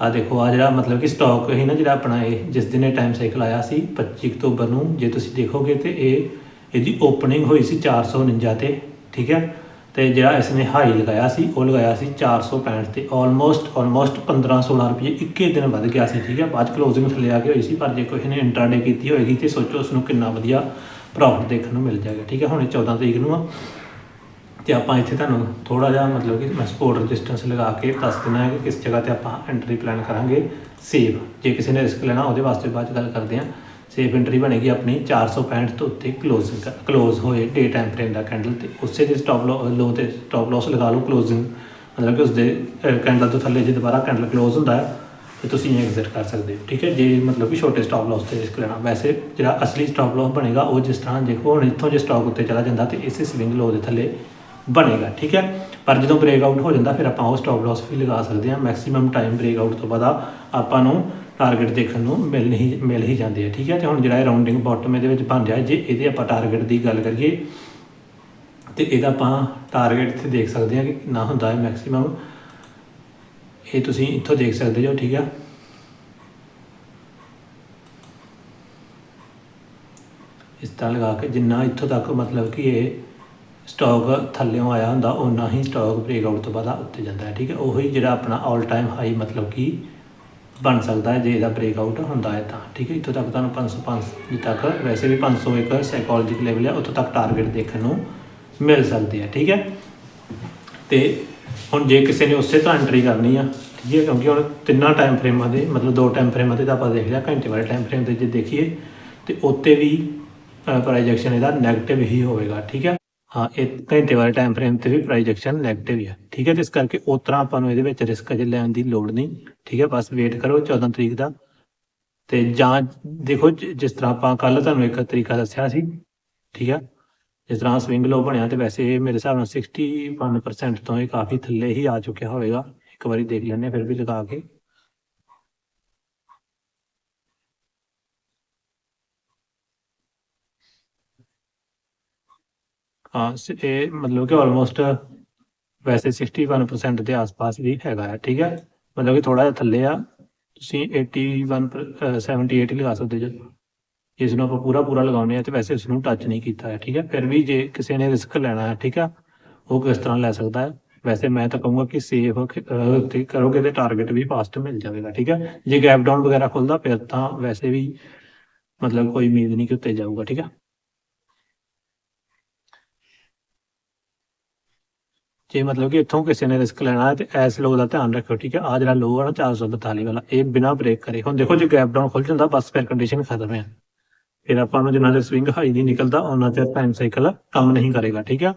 A: ਆ ਦੇਖੋ ਆ ਜਿਹੜਾ ਮਤਲਬ ਕਿ ਸਟਾਕ ਹੈ ਨਾ, ਜਿਹੜਾ ਆਪਣਾ ਇਹ ਜਿਸ ਦਿਨ ਇਹ ਟਾਈਮ ਸਾਈਕਲ ਆਇਆ ਸੀ 25 ਅਕਤੂਬਰ ਨੂੰ, ਜੇ ਤੁਸੀਂ ਦੇਖੋਗੇ ਤੇ ਇਹ, ਇਹਦੀ ਓਪਨਿੰਗ ਹੋਈ ਸੀ 449 ਤੇ। ਠੀਕ ਹੈ? ਤੇ ਜਿਹੜਾ ਇਸਨੇ ਹਾਈ ਲਗਾਇਆ ਸੀ, ਉਹ ਲਗਾਇਆ ਸੀ 465 ਤੇ ਆਲਮੋਸਟ ਆਲਮੋਸਟ 15 16 ਰੁਪਏ ਇੱਕੇ ਦਿਨ ਵੱਧ ਗਿਆ ਸੀ, ਠੀਕ ਹੈ? ਬਾਅਦ ਕਲੋਜ਼ਿੰਗ ਥੱਲੇ ਆ ਕੇ ਹੋਈ ਸੀ, ਪਰ ਜੇ ਕੋਈ ਨੇ ਇੰਟਰਾਡੇ ਕੀਤੀ ਹੋਏਗੀ ਤੇ ਸੋਚੋ ਉਸ ਨੂੰ ਕਿੰਨਾ ਵਧੀਆ ਪ੍ਰੋਫਿਟ ਦੇਖਣ ਨੂੰ ਮਿਲ ਜਾਏਗਾ, ਠੀਕ ਹੈ? ਹੁਣ ਇਹ 14 ਤਰੀਕ ਨੂੰ ਆ। ਤੇ ਆਪਾਂ ਇੱਥੇ ਤੁਹਾਨੂੰ ਥੋੜਾ ਜਿਹਾ ਮਤਲਬ ਕਿ ਮੈਂ ਸਪੋਰਟ ਰੈਜ਼ਿਸਟੈਂਸ ਲਗਾ ਕੇ ਦੱਸ ਦਿੰਦਾ ਹੈ ਕਿ ਕਿਸ ਜਗ੍ਹਾ ਤੇ ਆਪਾਂ ਐਂਟਰੀ ਪਲਾਨ ਕਰਾਂਗੇ ਸੇਵ ਜੇ ਕਿਸੇ ਨੇ ਰਿਸਕ ਲੈਣਾ, ਉਹਦੇ ਵਾਸਤੇ ਬਾਅਦ 'ਚ ਗੱਲ ਕਰਦੇ ਹਾਂ। ਸੇਫ ਐਂਟਰੀ ਬਣੇਗੀ ਆਪਣੀ 465 ਤੋਂ ਉੱਤੇ ਕਲੋਜ਼ ਕਲੋਜ਼ ਹੋਏ ਡੇ ਟਾਈਮ ਫਰੇਮ ਦਾ ਕੈਂਡਲ ਤੇ। ਉਸੇ ਦੇ ਸਟਾਪ ਲੋ ਤੇ ਸਟਾਪ ਲਾਸ ਲਗਾ ਲਓ ਕਲੋਜ਼ਿੰਗ ਮਤਲਬ ਕਿ ਉਸ ਦੇ ਕੈਂਡਲ ਤੋਂ ਥੱਲੇ ਜੇ ਦੁਬਾਰਾ ਕੈਂਡਲ ਕਲੋਜ਼ ਹੁੰਦਾ ਹੈ, ਤੇ ਤੁਸੀਂ ਐਗਜ਼ਿਟ ਕਰ ਸਕਦੇ ਹੋ, ਠੀਕ ਹੈ? ਜੇ ਮਤਲਬ ਕਿ ਛੋਟੇ ਸਟਾਪ ਲਾਸ ਤੇ ਰਿਸਕ ਲੈਣਾ। ਵੈਸੇ ਜਿਹੜਾ ਅਸਲੀ ਸਟਾਪ ਲਾਸ ਬਣੇਗਾ, ਉਹ ਜਿਸ ਤਰ੍ਹਾਂ ਦੇਖੋ, ਹੁਣ ਇੱਥੋਂ ਜੇ ਸਟਾਕ ਉੱਤੇ ਚਲਾ ਜਾਂਦਾ, ਤੇ ਇਸੇ ਸਵਿੰਗ ਲੋ ਦੇ ਥੱਲੇ ਬਣੇਗਾ, ਠੀਕ ਹੈ? ਪਰ ਜਦੋਂ ਬ੍ਰੇਕ ਆਊਟ ਹੋ ਜਾਂਦਾ, ਫਿਰ ਆਪਾਂ ਉਹ ਸਟਾਪ ਲਾਸ ਵੀ ਲਗਾ ਸਕਦੇ ਹਾਂ। ਮੈਕਸਿਮਮ ਟਾਈਮ ਬ੍ਰੇਕ ਆਊਟ ਤੋਂ ਬਾਅਦ ਆਪਾਂ ਨੂੰ ਟਾਰਗੇਟ ਦੇਖਣ ਨੂੰ ਮਿਲ ਨਹੀਂ, ਮਿਲ ਹੀ ਜਾਂਦੇ ਆ, ਠੀਕ ਹੈ ਤੇ ਹੁਣ ਜਿਹੜਾ ਇਹ ਰਾਉਂਡਿੰਗ ਬਾਟਮ ਇਹਦੇ ਵਿੱਚ ਬਣ ਜਾਏ ਜੇ ਇਹਦੇ ਆਪਾਂ ਟਾਰਗੇਟ ਦੀ ਗੱਲ ਕਰੀਏ, ਤੇ ਇਹਦਾ ਆਪਾਂ ਟਾਰਗੇਟ ਇੱਥੇ ਦੇਖ ਸਕਦੇ ਹਾਂ ਕਿ ਕਿੰਨਾ ਹੁੰਦਾ ਹੈ ਮੈਕਸਿਮਮ ਇਹ ਤੁਸੀਂ ਇੱਥੋਂ ਦੇਖ ਸਕਦੇ ਹੋ, ਠੀਕ ਆ? ਇਸ ਤਰ੍ਹਾਂ ਲਗਾ ਕੇ ਜਿੰਨਾ ਇੱਥੋਂ ਤੱਕ ਮਤਲਬ ਕਿ ਇਹ ਸਟਾਕ ਥੱਲੇੋਂ ਆਇਆ ਹੁੰਦਾ ਉਨਾ ਹੀ ਸਟਾਕ ਬ੍ਰੇਕ ਆਊਟ ਤੋਂ ਬਾਅਦ ਉੱਤੇ ਜਾਂਦਾ ਹੈ, ਠੀਕ ਹੈ ਉਹੀ ਜਿਹੜਾ ਆਪਣਾ ਆਲ ਟਾਈਮ ਹਾਈ ਮਤਲਬ ਕਿ ਬਣ ਸਕਦਾ ਹੈ, ਜੇ ਇਹਦਾ ਬ੍ਰੇਕ ਆਊਟ ਹੁੰਦਾ ਹੈ ਤਾਂ। ਠੀਕ ਹੈ, ਇੱਥੋਂ ਤੱਕ ਤੁਹਾਨੂੰ 505 ਤੱਕ, ਵੈਸੇ ਵੀ 500 ਇੱਕ ਸਾਈਕੋਲੋਜੀਕਲ ਲੈਵਲ ਹੈ, ਉੱਥੋਂ ਤੱਕ ਟਾਰਗੇਟ ਦੇਖਣ ਨੂੰ ਮਿਲ ਸਕਦੇ ਆ ਠੀਕ ਹੈ? ਤੇ ਹੁਣ ਜੇ ਕਿਸੇ ਨੇ ਉਸੇ ਤਾਂ ਐਂਟਰੀ ਕਰਨੀ ਆ, ਠੀਕ ਹੈ, ਕਿਉਂਕਿ ਹੁਣ ਤਿੰਨਾਂ ਟਾਈਮ ਫਰੇਮਾਂ ਦੇ, ਮਤਲਬ ਦੋ ਟਾਈਮ ਫਰੇਮਾਂ ਤੇ ਤਾਂ ਆਪਾਂ ਦੇਖ ਲਿਆ, ਘੰਟੇ ਵਾਲੇ ਟਾਈਮ ਫਰੇਮ ਤੇ ਜੇ ਦੇਖੀਏ, ਤੇ ਉੱਤੇ ਵੀ ਪ੍ਰਾਈਜੈਕਸ਼ਨ ਇਹਦਾ 네ਗੇਟਿਵ ਹੀ ਹੋਵੇਗਾ। ਠੀਕ ਹੈ? ਹਾਂ, ਇਹ ਘੰਟੇ ਵਾਲੇ ਟਾਈਮ ਫਰੇਮ ਤੇ ਵੀ ਪ੍ਰਾਈਜੈਕਸ਼ਨ 네ਗੇਟਿਵ ਹੀ ਹੈ ਠੀਕ ਹੈ, ਤੇ ਇਸ ਕਰਕੇ ਉਸ ਤਰ੍ਹਾਂ ਆਪਾਂ ਨੂੰ ਇਹਦੇ ਵਿੱਚ ਰਿਸਕ ਅਜੇ ਲੈਣ ਦੀ ਲੋੜ ਨਹੀਂ। ਠੀਕ ਹੈ, ਬਸ ਵੇਟ ਕਰੋ 14 ਤਰੀਕ ਦਾ। ਤੇ ਜਾਂ ਦੇਖੋ ਜਿਸ ਤਰ੍ਹਾਂ ਆਪਾਂ ਕੱਲ ਤੁਹਾਨੂੰ ਇੱਕ ਤਰੀਕਾ ਦੱਸਿਆ ਸੀ, ਠੀਕ ਹੈ। ਜਿਸ ਤਰ੍ਹਾਂ ਸਵਿੰਗ ਲੋ ਬਣਿਆ, ਤੇ ਵੈਸੇ ਮੇਰੇ ਹਿਸਾਬ ਨਾਲ 61% ਤੋਂ ਇਹ ਕਾਫੀ ਥੱਲੇ ਹੀ ਆ ਚੁੱਕਿਆ ਹੋਵੇਗਾ। ਇੱਕ ਵਾਰੀ ਦੇਖ ਲੈਂਦੇ ਹਾਂ, ਫਿਰ ਵੀ ਲਗਾ ਕੇ। ਹਾਂ ਇਹ ਮਤਲਬ ਕਿ ਆਲਮੋਸਟ ਵੈਸੇ 61% ਦੇ ਆਸ-ਪਾਸ ਵੀ ਹੈਗਾ ਹੈ ਠੀਕ ਹੈ। ਮਤਲਬ ਕਿ ਥੋੜਾ ਜਿਹਾ ਥੱਲੇ ਆ, ਤੁਸੀਂ 81 ਪਰ- ਅਹ 78 ਹੀ ਲਗਾ ਸਕਦੇ ਜੇ। ਇਸ ਨੂੰ ਆਪਾਂ ਪੂਰਾ ਪੂਰਾ ਲਗਾਉਂਦੇ ਆ ਤੇ ਵੈਸੇ ਇਸ ਨੂੰ ਟੱਚ ਨਹੀਂ ਕੀਤਾ ਹੈ, ਠੀਕ ਹੈ? ਫਿਰ ਵੀ ਜੇ ਕਿਸੇ ਨੇ ਰਿਸਕ ਲੈਣਾ ਹੈ, ਠੀਕ ਆ ਉਹ ਕਿਸ ਤਰ੍ਹਾਂ ਲੈ ਸਕਦਾ ਹੈ? ਵੈਸੇ ਮੈਂ ਤਾਂ ਕਹੂੰਗਾ ਕਿ ਸੇਫ ਤੇ ਕਰੋਗੇ ਤੇ ਟਾਰਗੇਟ ਵੀ ਫਾਸਟ ਮਿਲ ਜਾਵੇਗਾ, ਠੀਕ ਹੈ? ਜੇ ਗੈਪ ਡਾਊਨ ਵਗੈਰਾ ਖੁੱਲਦਾ, ਫਿਰ ਤਾਂ ਵੈਸੇ ਵੀ ਮਤਲਬ ਕੋਈ ਉਮੀਦ ਨਹੀਂ ਕਿ ਉੱਤੇ ਜਾਊਗਾ, ਠੀਕ ਹੈ? ਜੇ ਮਤਲਬ ਕਿ ਇੱਥੋਂ ਕਿਸੇ ਨੇ ਰਿਸਕ ਲੈਣਾ ਹੈ ਤੇ ਐਸ ਲੋ ਦਾ ਧਿਆਨ ਰੱਖਿਓ ਠੀਕ ਹੈ ਆ ਜਿਹੜਾ ਲੋ ਆ ਨਾ 442 ਵਾਲਾ ਇਹ ਬਿਨਾ ਬ੍ਰੇਕ ਕਰੇ ਹੁਣ ਦੇਖੋ ਜੇ ਗੈਪ ਡਾਊਨ ਖੁੱਲ ਜਾਂਦਾ ਬਸ ਫਿਰ ਕੰਡੀਸ਼ਨ ਖਤਮ ਹੈ ਫਿਰ ਆਪਾਂ ਨੂੰ ਜਿੰਨਾ ਚਿਰ ਸਵਿੰਗ ਹਾਈ ਨਹੀਂ ਨਿਕਲਦਾ ਉਹਨਾਂ ਚਿਰ ਟਾਈਮ ਸਾਈਕਲ ਕੰਮ ਨਹੀਂ ਕਰੇਗਾ ਠੀਕ ਆ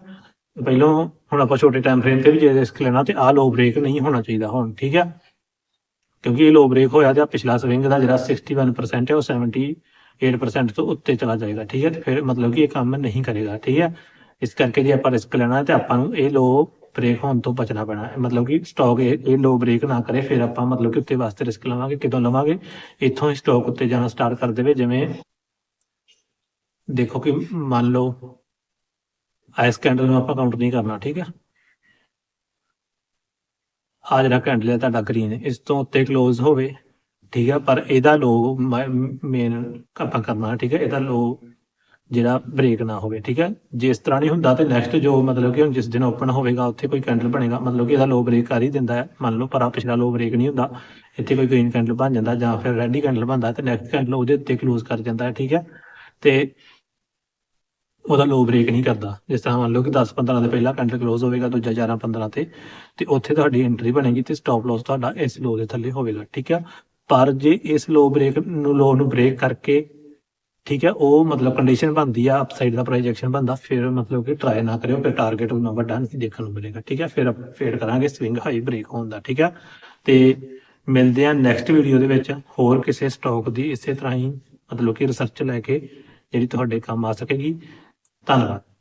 A: ਪਹਿਲੋਂ ਹੁਣ ਆਪਾਂ ਛੋਟੇ ਟਾਈਮ ਫਰੇਮ ਤੇ ਵੀ ਜੇ ਰਿਸਕ ਲੈਣਾ ਤੇ ਆ ਲੋ ਬ੍ਰੇਕ ਨਹੀਂ ਹੋਣਾ ਚਾਹੀਦਾ ਹੁਣ ਠੀਕ ਆ ਕਿਉਂਕਿ ਇਹ ਲੋ ਬ੍ਰੇਕ ਹੋਇਆ ਤੇ ਆਹ ਪਿਛਲਾ ਸਵਿੰਗ ਦਾ ਜਿਹੜਾ 61% ਹੈ ਉਹ 78% ਤੋਂ ਉੱਤੇ ਚਲਾ ਜਾਏਗਾ ਠੀਕ ਹੈ ਤੇ ਫਿਰ ਮਤਲਬ ਕਿ ਇਹ ਕੰਮ ਨਹੀਂ ਕਰੇਗਾ ਠੀਕ ਹੈ ਇਸ ਕਰਕੇ ਜੇ ਆਪਾਂ ਰਿਸਕ ਲੈਣਾ ਹੈ ਤੇ ਆਪਾਂ ਨੂੰ ਇਹ ਲੋ ਬ੍ਰੇਕ ਹੋਣ ਤੋਂ ਬਚਣਾ ਪੈਣਾ। ਹੈ ਮਤਲਬ ਕਿ ਸਟਾਕ ਇਹ ਲੋ ਬ੍ਰੇਕ ਨਾ ਕਰੇ ਫਿਰ ਆਪਾਂ ਮਤਲਬ ਕਿ ਉੱਤੇ ਵਾਸਤੇ ਰਿਸਕ ਲਵਾਂਗੇ ਕਿਦੋਂ ਲਵਾਂਗੇ? ਇੱਥੋਂ ਹੀ ਸਟਾਕ ਉੱਤੇ ਜਾਣਾ ਸਟਾਰਟ ਕਰ ਦੇਵੇ ਜਿਵੇਂ ਦੇਖੋ ਕਿ ਮੰਨ ਲਓ ਆਇਸ ਕੈਂਡਲ ਨੂੰ ਆਪਾਂ ਕਾਊਂਟ ਨਹੀਂ ਕਰਨਾ ਠੀਕ ਹੈ? ਆ ਜਿਹੜਾ ਕੈਂਡਲ ਹੈ ਤੁਹਾਡਾ ਗ੍ਰੀਨ ਇਸ ਤੋਂ ਉੱਤੇ ক্লোਜ਼ ਹੋਵੇ ਠੀਕ ਹੈ? ਪਰ ਇਹਦਾ ਲੋ ਮੇਨ ਆਪਾਂ ਕਰਨਾ ਠੀਕ ਹੈ? ਇਹਦਾ ਲੋ ਜਿਹੜਾ ਬ੍ਰੇਕ ਨਾ ਹੋਵੇ, ਠੀਕ ਹੈ? ਜੇ ਇਸ ਤਰ੍ਹਾਂ ਨਹੀਂ ਹੁੰਦਾ ਤੇ ਨੈਕਸਟ ਜੋ ਮਤਲਬ ਕਿ ਜਿਸ ਦਿਨ ਓਪਨ ਹੋਵੇਗਾ, ਉੱਥੇ ਕੋਈ ਕੈਂਡਲ ਬਣੇਗਾ, ਮਤਲਬ ਕਿ ਇਹਦਾ ਲੋ ਬ੍ਰੇਕ ਕਰ ਹੀ ਦਿੰਦਾ ਹੈ। ਮੰਨ ਲਓ ਪਰ ਆ ਪਿਛਲਾ ਲੋ ਬ੍ਰੇਕ ਨਹੀਂ ਹੁੰਦਾ, ਇੱਥੇ ਕੋਈ ਗ੍ਰੀਨ ਕੈਂਡਲ ਬਣ ਜਾਂਦਾ ਜਾਂ ਫਿਰ ਰੈਡੀ ਕੈਂਡਲ ਬਣਦਾ, ਤੇ ਨੈਕਸਟ ਕੈਂਡਲ ਉਹਦੇ ਉੱਤੇ ਕਲੋਜ਼ ਕਰ ਜਾਂਦਾ ਠੀਕ ਹੈ? ਤੇ ਉਹਦਾ ਲੋ ਬ੍ਰੇਕ ਨਹੀਂ ਕਰਦਾ। ਜਿਸ ਤਰ੍ਹਾਂ ਮੰਨ ਲਓ ਕਿ 10 15 ਦੇ ਪਹਿਲਾਂ ਕੈਂਡਲ ਕਲੋਜ਼ ਹੋਵੇਗਾ, ਦੂਜਾ 11 15 ਤੇ ਤੇ ਉੱਥੇ ਤੁਹਾਡੀ ਐਂਟਰੀ ਬਣੇਗੀ ਤੇ ਸਟਾਪ ਲਾਸ ਤੁਹਾਡਾ ਇਸ ਲੋ ਦੇ ਥੱਲੇ ਹੋਵੇਗਾ, ਠੀਕ ਹੈ? ਪਰ ਜੇ ਇਸ ਲੋ ਬ੍ਰੇਕ ਨੂੰ ਲੋ ਨੂੰ ਬ੍ਰੇਕ ਕਰਕੇ ਠੀਕ ਹੈ, ਉਹ ਮਤਲਬ ਕੰਡੀਸ਼ਨ ਬਣਦੀ ਆ ਅਪਸਾਈਡ ਦਾ ਪ੍ਰੋਜੈਕਸ਼ਨ ਬਣਦਾ, ਫਿਰ ਮਤਲਬ ਕਿ ਟਰਾਈ ਨਾ ਕਰਿਓ, ਫਿਰ ਟਾਰਗੇਟ ਉਹਨਾਂ ਵੱਡਾ ਨਹੀਂ ਦੇਖਣ ਨੂੰ ਮਿਲੇਗਾ, ਠੀਕ ਹੈ, ਫਿਰ ਫੇਡ ਕਰਾਂਗੇ ਸਵਿੰਗ ਹਾਈ ਬ੍ਰੇਕ ਹੋਣ ਦਾ, ਠੀਕ ਹੈ। ਤੇ ਮਿਲਦੇ ਆ ਨੈਕਸਟ ਵੀਡੀਓ ਦੇ ਵਿੱਚ, ਹੋਰ ਕਿਸੇ ਸਟਾਕ ਦੀ ਇਸੇ ਤਰ੍ਹਾਂ ਹੀ ਮਤਲਬ ਕਿ ਰਿਸਰਚ ਲੈ ਕੇ ਜਿਹੜੀ ਤੁਹਾਡੇ ਕੰਮ ਆ ਸਕੇਗੀ। ਧੰਨਵਾਦ।